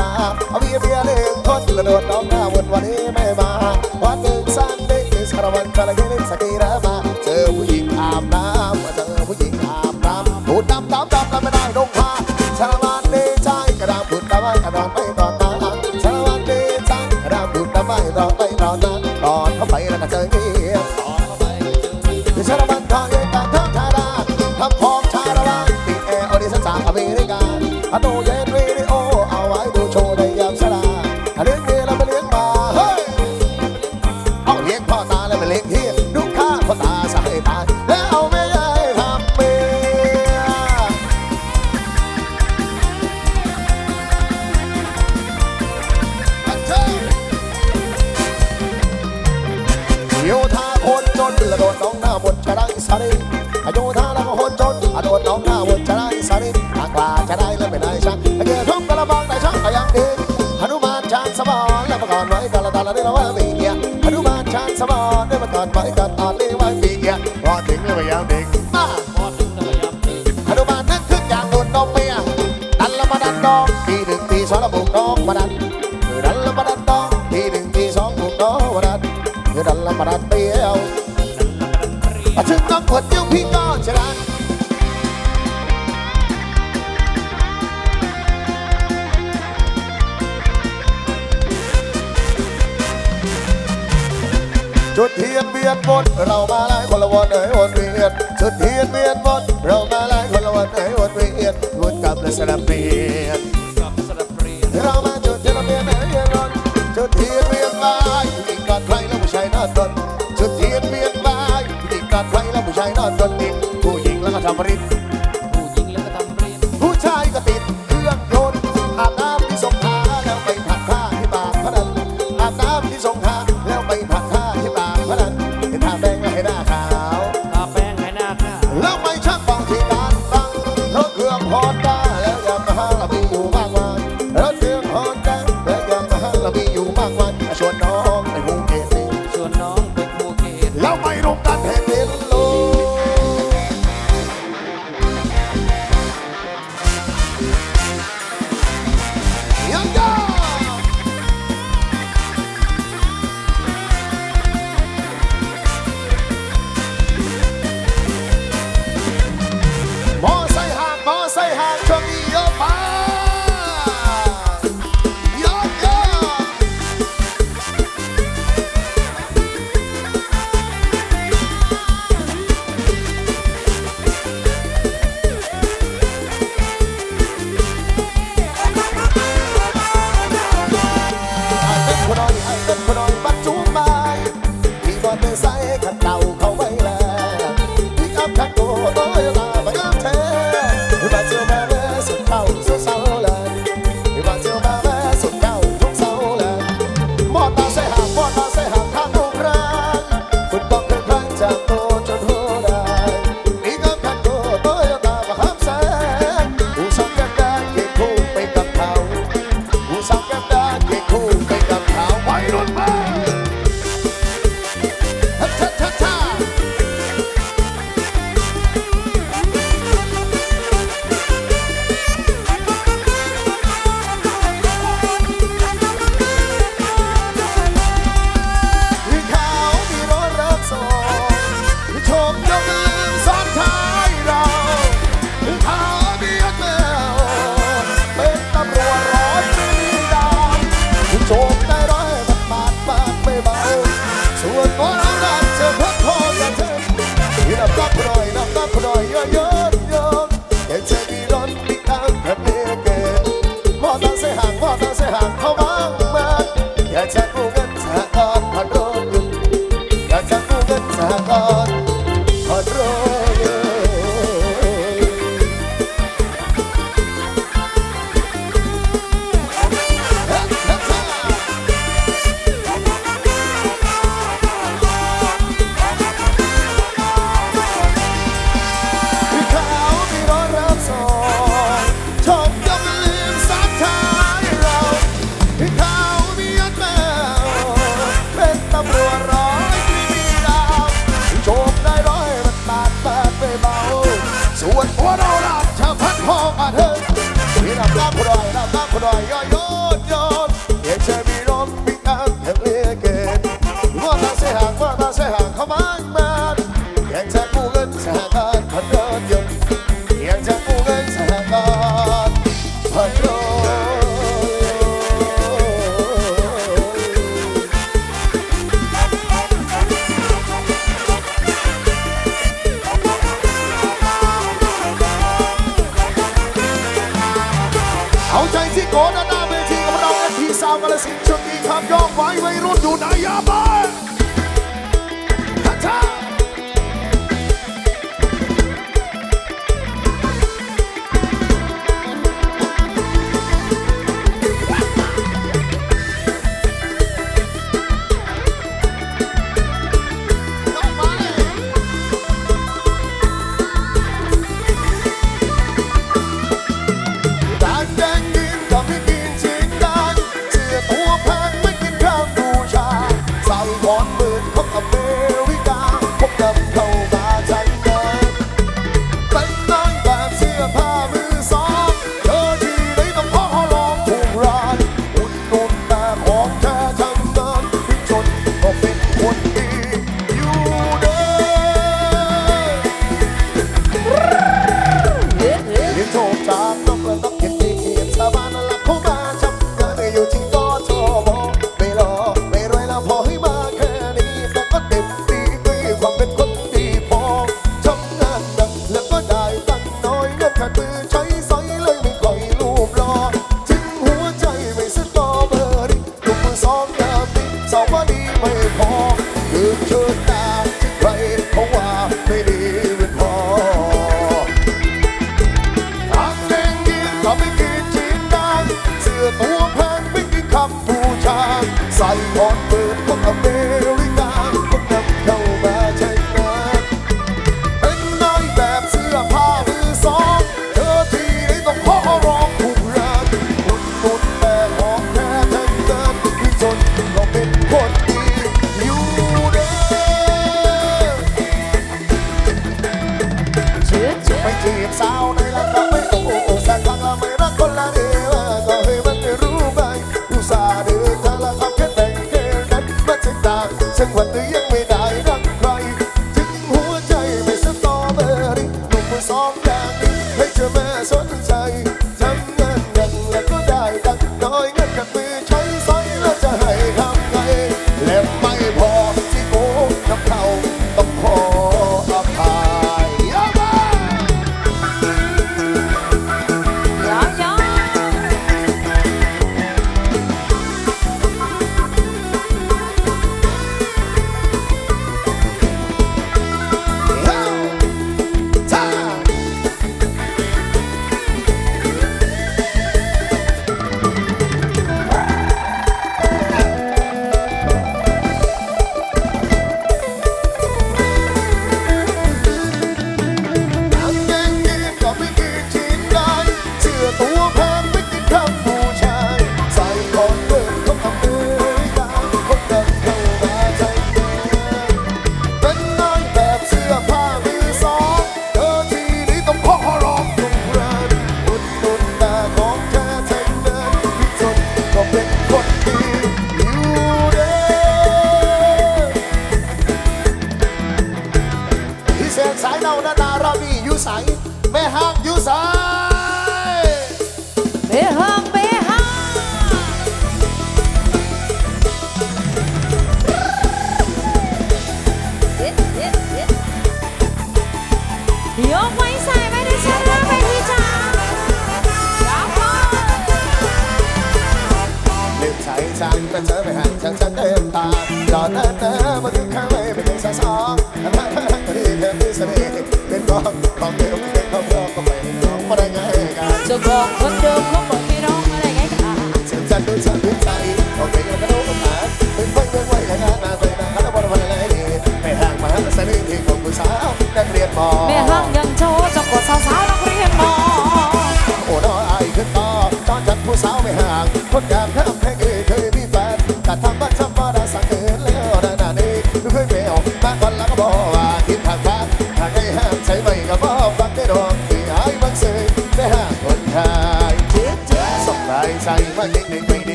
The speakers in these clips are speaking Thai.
ราเอาเบียร์ ถึงแล้วพยายามดึงมาหนุมานนึกขึ้นอย่างโดนนมเมียดันละมาดันดองปีหนึ่งปีสองละบุกน้องมาดันดันละมาดันดองปีหนึ่งปีสองบุกน้องมาดันดันละมาดันเปรี้ยวมาถึงน้องขวดเดียวพี่ก็ชนะจุดเทียน เวียนวนเรามาไล่คนละวันเอ๋ยวนเวียนจุดเทียนเวียนวนเรามาไล่คนละวันเอ๋ยวนเวียนวนกลับและสลับเปลี่ยนเรามาจุดเทียนเวียนเอ๋ยเวียนวนจุดเทียนเวียนมาผู้หญิงกอดใครแล้วผู้ชายนอนกอดจุดเทียนเวียนมาผู้หญิงกอดใครแล้วผู้ชายนอนกอดติดผู้หญิงแล้วก็ทำริด Yeah. yo, yo. โกด้านนาเวจีของเราเอพีสาวกาลสินชุวงนี้ครับย่กไว้วรุ่นอยู่ไหนยับ ให้เธอมาสนใจ love it.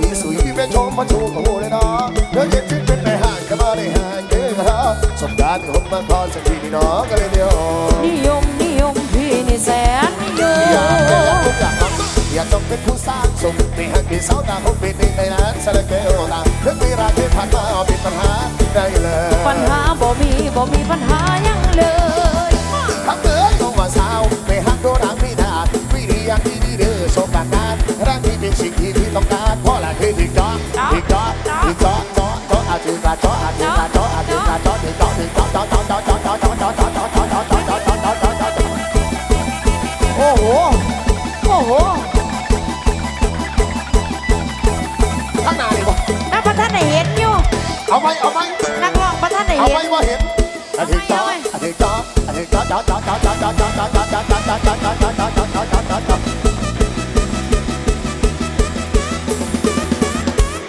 สุยสุยพี่แม่ชมมาโชว์กับโหเลยนะเธอเย็นชื่นเป็นในห้างก็มาในห้างเด้อกระทะสมการที่หกมาทอนสักทีพี่น้องกลเดียวนิยมนิยมพี่นี่แสนเยออยากเป็นอยากอยอยากต้เป็นผู้สร้างสมมีหักมีสาวตาคงเป็นนงในนั้ลักเกลตาเรื่องเวลที่ผ่านมาอาเป็นปัได้เลยปัญหาบ่มีบ่มีปัญหายังเลยถ้าเกิดต้องมาสาวไม่หักโดนรังไม่ไผีอย่ที่ดีเด้อสมบัติรัที่เป็นสิ่งที่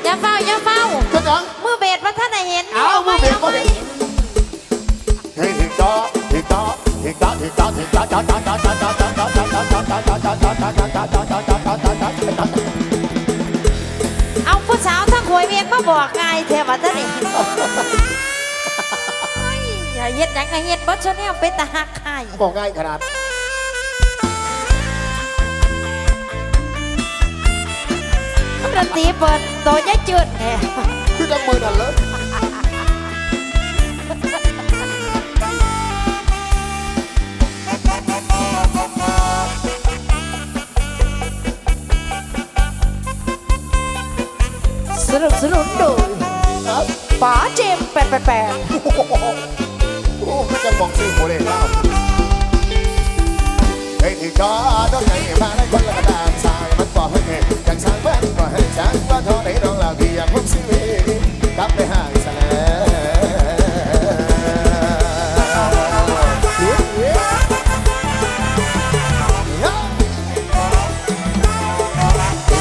ย่เฝ้าอย่าเฝ้าก็จังมือเบสมาท่านไหนเห็นเอามือเบสมาเห็นเอาผู้สาวทั้งหวยเมียมาบอกไงเทวดาท่านเอง ฮ็ดหยังไงเฮ็ดบ่ชนแนวเป็นตาหักไข่บอกง่ายขนาดดนตรีเปิดโตยายจืดแหมคือจังมือนั่นเลยสนุกสนุนโดยครับป๋าเจมส์แปดแปดแปด โอ้โหโอ้คือ จังมองซื้อโคเลยแล้วไอ้ที่จอดรถไหนมาได้คนละกระดานสายมันบอกให้จังสร้างบ้านก็ให้จังว่าท่าไหนน้องลาพี่อยากพบชีวิตกลับไปห่างซะแล้ว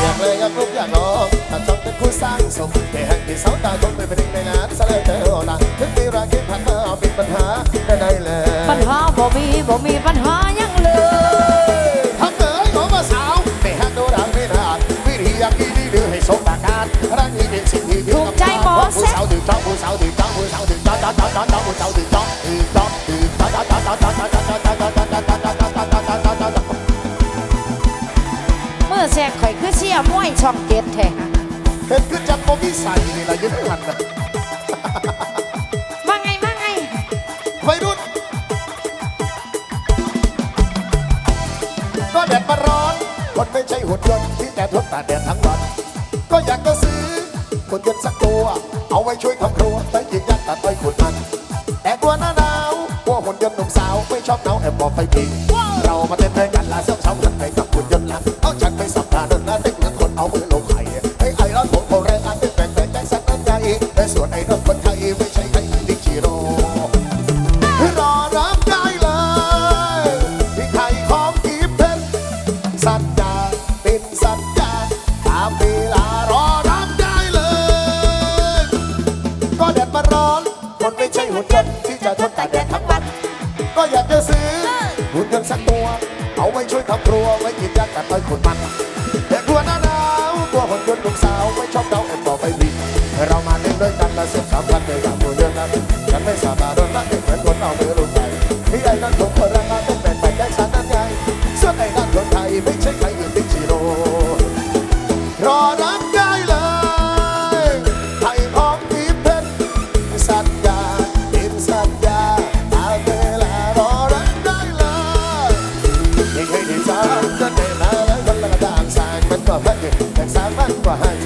อยากเลยอยากลุกอยากลองถ้าต้องเป็นผู้สร้างสมแต่แห่งที่เสาตาคงไม่เป็น หาได้ได้เลยปัญหาบ่มีบ่มีปัญหาหยังเลยทักเอ๋ยของมาสาวไม่หักโดรังไม่นานวิธีอยากดีดีดื้อให้สมปรากการรักนี้เป็นสิ่งที่ดีผู้สาวดื่มจ้องผู้สาวดื่มจ้องผู้สาวดื่มจ้องจ้องจ้องจ้องจ้องผู้สาวดื่มจ้องดื่มจ้องดื่มจ้องจ้องจ้องจ้องจ้องจ้องจ้องจ้องจ้องจ้องจ้องจ้องจ้องจ้องจ้องจ้องจ้องเมื่อแซกข่อยคือเสียมวยช่องเจ็ดแท้เห็นคือจับโมมีใส่นี่ละยืนหันนะ แล้วโทรแรงอัด สาวไม่ชอบเดาแอบ barrancos.